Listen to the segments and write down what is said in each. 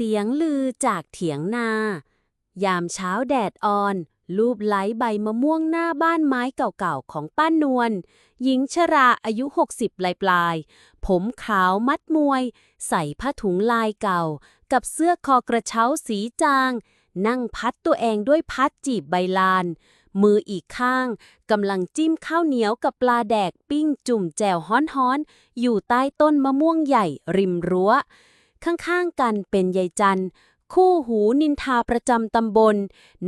เสียงลือจากเถียงนา ยามเช้าแดดอ่อน ลูบไล้ใบมะม่วงหน้าบ้านไม้เก่าๆของป้านวล หญิงชราอายุ 60ปลายๆผมขาวมัดมวย ใส่ผ้าถุงลายเก่า กับเสื้อคอกระเช้าสีจาง นั่งพัดตัวเองด้วยพัดจีบใบลาน มืออีกข้างกำลังจิ้มข้าวเหนียวกับปลาแดกปิ้งจุ่มแจ่วฮ้อนๆ อยู่ใต้ต้นมะม่วงใหญ่ริมรั้ว ข้างๆกันเป็นยายจันคู่หูนินทาประจำตำบล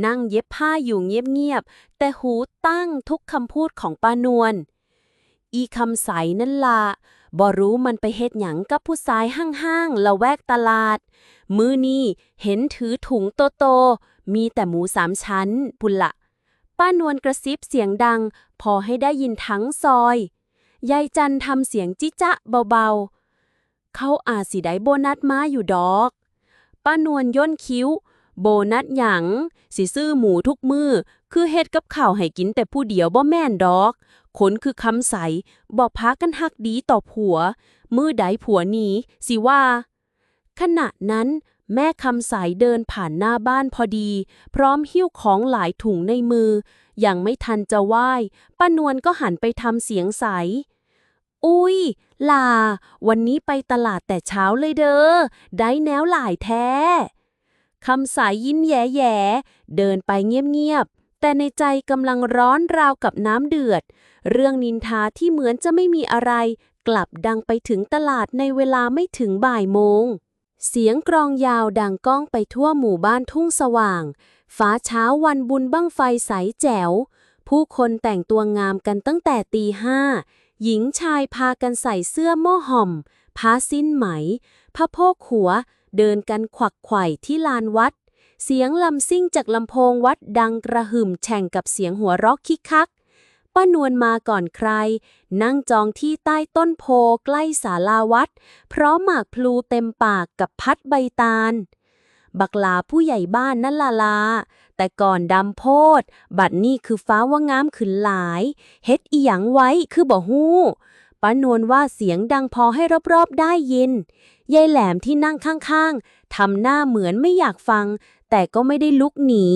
นั่งเย็บผ้าอยู่เงียบๆ แต่หูตั้งทุกคำพูดของป้านวล อีคำใสนั่นละบ่รู้มันไปเฮ็ดหยังกับผู้ชายห้างๆละแวกตลาด มือนี้เห็นถือถุงโตๆ มีแต่หมูสามชั้นปุนละป้านวลกระซิบเสียงดัง พอให้ได้ยินทั้งซอย ยายจันทำเสียงจิจ๊ะเบาๆ เขาอาจสิได้โบนัสมาอยู่ดอก ป้านวลย่นคิ้ว โบนัสหยัง สิซื้อหมูทุกมือ คือเฮ็ดกับข้าวให้กินแต่ผู้เดียวบ่แม่นดอกคนคือคำใสบ่พากันฮักดีต่อผัว มือใดผัวหนีสิว่า ขณะนั้นแม่คำใสเดินผ่านหน้าบ้านพอดี พร้อมหิ้วของหลายถุงในมือ ยังไม่ทันจะไหว้ป้านวลก็หันไปทำเสียงใส อุ้ยลา วันนี้ไปตลาดแต่เช้าเลยเด้อ ได้แนวหลายแท้ คำสายยิ้มแย่ๆเดินไปเงียบๆ แต่ในใจกำลังร้อนราวกับน้ำเดือด เรื่องนินทาที่เหมือนจะไม่มีอะไร กลับดังไปถึงตลาดในเวลาไม่ถึงบ่ายโมง เสียงกรองยาวดังก้องไปทั่วหมู่บ้านทุ่งสว่าง ฟ้าเช้าวันบุญบั้งไฟใสแจ๋ว ผู้คนแต่งตัวงามกันตั้งแต่ตีห้า หญิงชายพากันใส่เสื้อโม่ห่อมผ้าสิ้นไหมผ้าโพกหัว เดินกันขวักไขว่ที่ลานวัด เสียงลำซิ่งจากลำโพงวัดดังกระหึ่มแฉ่งกับเสียงหัวเรักคิกคักป้านวลมาก่อนใคร นั่งจองที่ใต้ต้นโพใกล้ศาลาวัด พร้อมหมากพลูเต็มปากกับพัดใบตาล บักลาผู้ใหญ่บ้านนั่นลาลา แต่ก่อนดำโพด บัดนี้คือฟ้าว่างามขึ้นหลาย เฮ็ดอีหยังไว้คือบ่ฮู้ป้านวลว่าเสียงดังพอให้รอบๆได้ยิน ยายแหลมที่นั่งข้างๆ ทำหน้าเหมือนไม่อยากฟัง แต่ก็ไม่ได้ลุกหนี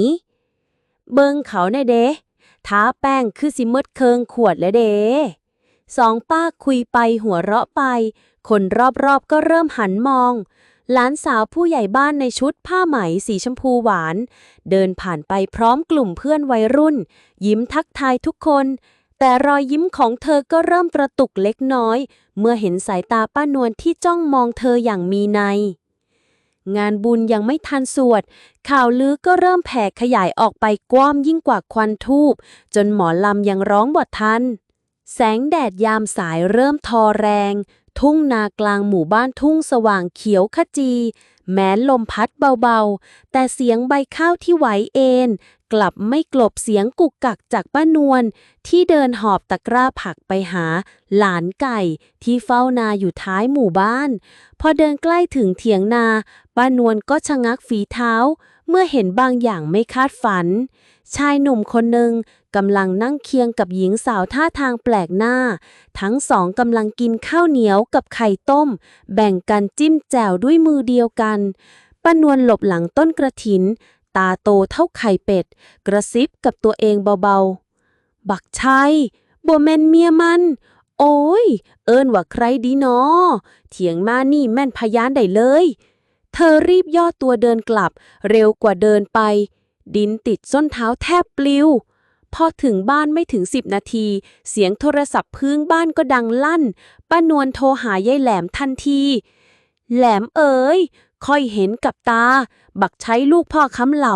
เบิงเขาแน่เดะท้าแป้งคือสิมดเคิงขวดแล้วเดสองป้าคุยไปหัวเราะไป คนรอบๆก็เริ่มหันมอง หลานสาวผู้ใหญ่บ้านในชุดผ้าไหมสีชมพูหวาน เดินผ่านไปพร้อมกลุ่มเพื่อนวัยรุ่น ยิ้มทักทายทุกคน แต่รอยยิ้มของเธอก็เริ่มกระตุกเล็กน้อย เมื่อเห็นสายตาป้านวลที่จ้องมองเธออย่างมีใน งานบุญยังไม่ทันสวด ข่าวลือก็เริ่มแผ่ขยายออกไปกว้างยิ่งกว่าควันทูบจนหมอลำยังร้องบททันแสงแดดยามสายเริ่มทอแรง ทุ่งนากลางหมู่บ้านทุ่งสว่างเขียวขจี แม้ลมพัดเบาๆ แต่เสียงใบข้าวที่ไหวเอ็น ลับไม่กลบเสียงกุกกักจากป้านวลที่เดินหอบตะกร้าผักไปหา หลานไก่ที่เฝ้านาอยู่ท้ายหมู่บ้าน พอเดินใกล้ถึงเถียงนาป้านวลก็ชะงักฝีเท้า เมื่อเห็นบางอย่างไม่คาดฝัน ชายหนุ่มคนหนึ่งกำลังนั่งเคียงกับหญิงสาวท่าทางแปลกหน้า ทั้งสองกำลังกินข้าวเหนียวกับไข่ต้ม แบ่งกันจิ้มแจ่วด้วยมือเดียวกันป้านวลหลบหลังต้นกระถิน ตาโตเท่าไข่เป็ด กระซิบกับตัวเองเบาๆ บักชัยบ่แม่นเมียมัน โอ้ย เอิ้นว่าใครดีนอเถียงมานี่แม่นพยานได้เลย เธอรีบย่อตัวเดินกลับ เร็วกว่าเดินไป ดินติดส้นเท้าแทบปลิวพอถึงบ้านไม่ถึงสิบนาที เสียงโทรศัพท์พื้งบ้านก็ดังลั่นป้านวลโทรหายายแหลมทันที แหลมเอ๋ย ค่อยเห็นกับตา บักใช้ลูกพ่อคำเหลา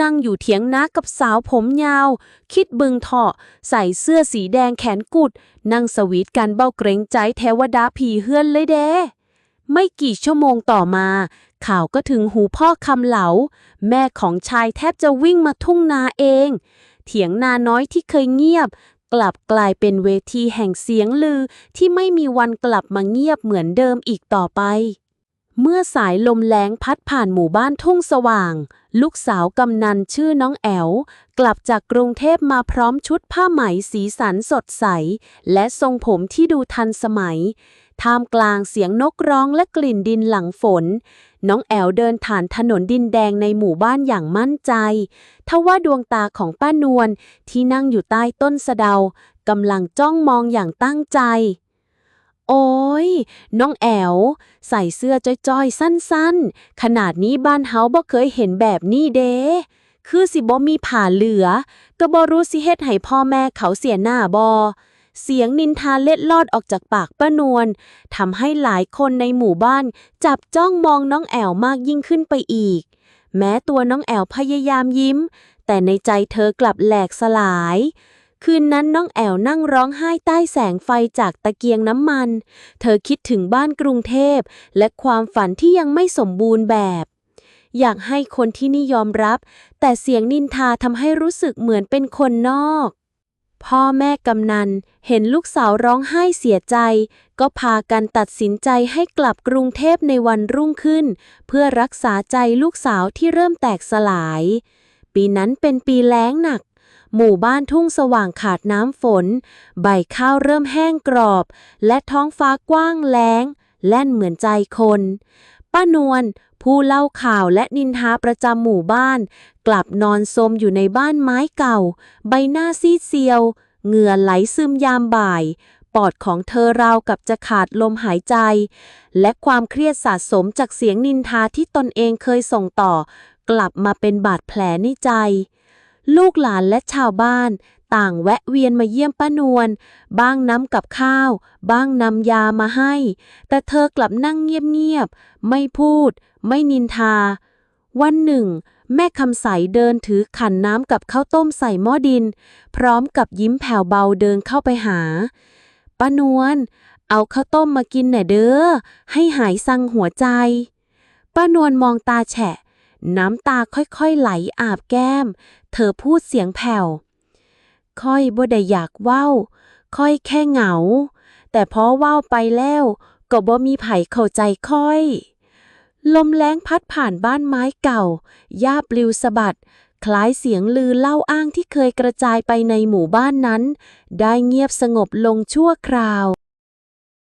นั่งอยู่เถียงนากับสาวผมยาว คิดบึงเถาะ ใส่เสื้อสีแดงแขนกุด นั่งสวีทกันเบ้าเกรงใจเทวดาผีเฮือนเลยเด้ไม่กี่ชั่วโมงต่อมา ข่าวก็ถึงหูพ่อคำเหลา แม่ของชายแทบจะวิ่งมาทุ่งนาเอง เถียงนาน้อยที่เคยเงียบ กลับกลายเป็นเวทีแห่งเสียงลือที่ไม่มีวันกลับมาเงียบเหมือนเดิมอีกต่อไป เมื่อสายลมแรงพัดผ่านหมู่บ้านทุ่งสว่าง ลูกสาวกำนันชื่อน้องแอวกลับจากกรุงเทพมาพร้อมชุดผ้าไหมสีสันสดใส และทรงผมที่ดูทันสมัย ท่ามกลางเสียงนกร้องและกลิ่นดินหลังฝน น้องแอลเดินผ่านถนนดินแดงในหมู่บ้านอย่างมั่นใจ ทว่าดวงตาของป้านวลที่นั่งอยู่ใต้ต้นสะเดากำลังจ้องมองอย่างตั้งใจ โอ้ย น้องแอว ใส่เสื้อจ้อยๆ สั้นๆ ขนาดนี้บ้านเฮาบ่เคยเห็นแบบนี้เด้คือสิบ่มีผ่าเหลือ ก็บ่รู้สิเฮ็ดให้พ่อแม่เขาเสียหน้าบ่เสียงนินทาเล็ดลอดออกจากปากป้านวลทำให้หลายคนในหมู่บ้าน จับจ้องมองน้องแอวมากยิ่งขึ้นไปอีก แม้ตัวน้องแอวพยายามยิ้ม แต่ในใจเธอกลับแหลกสลาย คืนนั้นน้องแอวนั่งร้องไห้ใต้แสงไฟจากตะเกียงน้ำมัน เธอคิดถึงบ้านกรุงเทพ และความฝันที่ยังไม่สมบูรณ์แบบ อยากให้คนที่นี่ยอมรับ แต่เสียงนินทาทำให้รู้สึกเหมือนเป็นคนนอก พ่อแม่กำนัน เห็นลูกสาวร้องไห้เสียใจ ก็พากันตัดสินใจให้กลับกรุงเทพในวันรุ่งขึ้น เพื่อรักษาใจลูกสาวที่เริ่มแตกสลาย ปีนั้นเป็นปีแล้งหนัก หมู่บ้านทุ่งสว่างขาดน้ำฝน ใบข้าวเริ่มแห้งกรอบ และท้องฟ้ากว้างแล้ง แล่นเหมือนใจคน ป้านวลผู้เล่าข่าวและนินทาประจำหมู่บ้าน กลับนอนซมอยู่ในบ้านไม้เก่า ใบหน้าซีดเซียว เหงื่อไหลซึมยามบ่าย ปอดของเธอราวกับจะขาดลมหายใจ และความเครียดสะสมจากเสียงนินทาที่ตนเองเคยส่งต่อ กลับมาเป็นบาดแผลในใจ ลูกหลานและชาวบ้าน ต่างแวะเวียนมาเยี่ยมป้านวล บ้างน้ำกับข้าว บ้างนำยามาให้ แต่เธอกลับนั่งเงียบๆ ไม่พูด ไม่นินทา วันหนึ่ง แม่คำใสเดินถือขันน้ำกับข้าวต้มใส่หม้อดิน พร้อมกับยิ้มแผ่วเบาเดินเข้าไปหาป้านวลเอาข้าวต้มมากินหน่อยเด้อ ให้หายสั่งหัวใจ ป้านวลมองตาแฉะ น้ำตาค่อยๆไหลอาบแก้ม เธอพูดเสียงแผ่ว ค่อยบ่ได้อยากเว้า ค่อยแค่เหงา แต่พอเว้าไปแล้วก็บ่มีไผเข้าใจค่อย ลมแรงพัดผ่านบ้านไม้เก่าหญ้าปลิวสะบัด คล้ายเสียงลือเล่าอ้างที่เคยกระจายไปในหมู่บ้านนั้น ได้เงียบสงบลงชั่วคราว